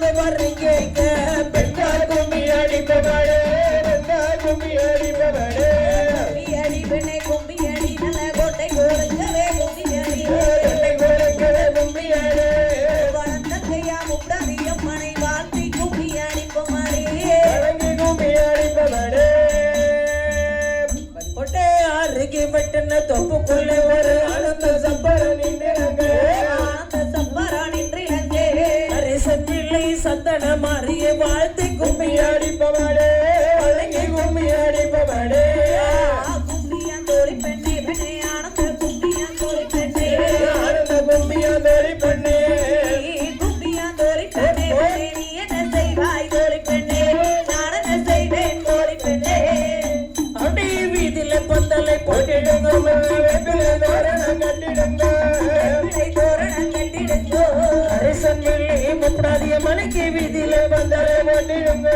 வந்து வர்றீங்க பெண்ணா கும்மி அடிப்பவளே பெண்ணா கும்மி அடிப்பவளே. கும்பியடி பெண்ணை கும்பியடி நல்ல கோட்டை கோருங்கவே கும்பியடி என்னை கொடுக்கிற கும்மி அடே. வளர்ந்தங்கையா முப்பதியம் மனை வாழ்த்தி கும்பியடி பொம்மடி கலங்கி கும்மி அடிப்பவளே. கொட்டை அருகி பட்டுன தொப்புக்குள்ள ஒரு ஆனந்த சப்பரனின் சந்தன மாறிய வாழ்த்தி கும்மி அடிப்பவளே வழங்கி கும்மி அடிப்பவளே. கும்பியாந்தோரி பெண்ணே பெண்ணே ஆனந்த கும்பியாந்தோரி பெண்ணே. ஆனந்த கும்மியா மேரி பண்ணே. கும்பியாந்தோரி பெண்ணே பெண்ணே நீ என்ன செய்வாய் தோரி பெண்ணே? நான் என்ன செய்வேன் தோரி பெண்ணே? அடி வீதியில பந்தலை போட்டிடுங்க வேப்பிலை தோரணம் கட்டிடுங்க. பிள்ளை தோரணம் கட்டிடுங்கோ. அரசன் வெள்ளி முப்படாதிய மலைக்கு வீதியில பந்தலை போட்டிடுங்க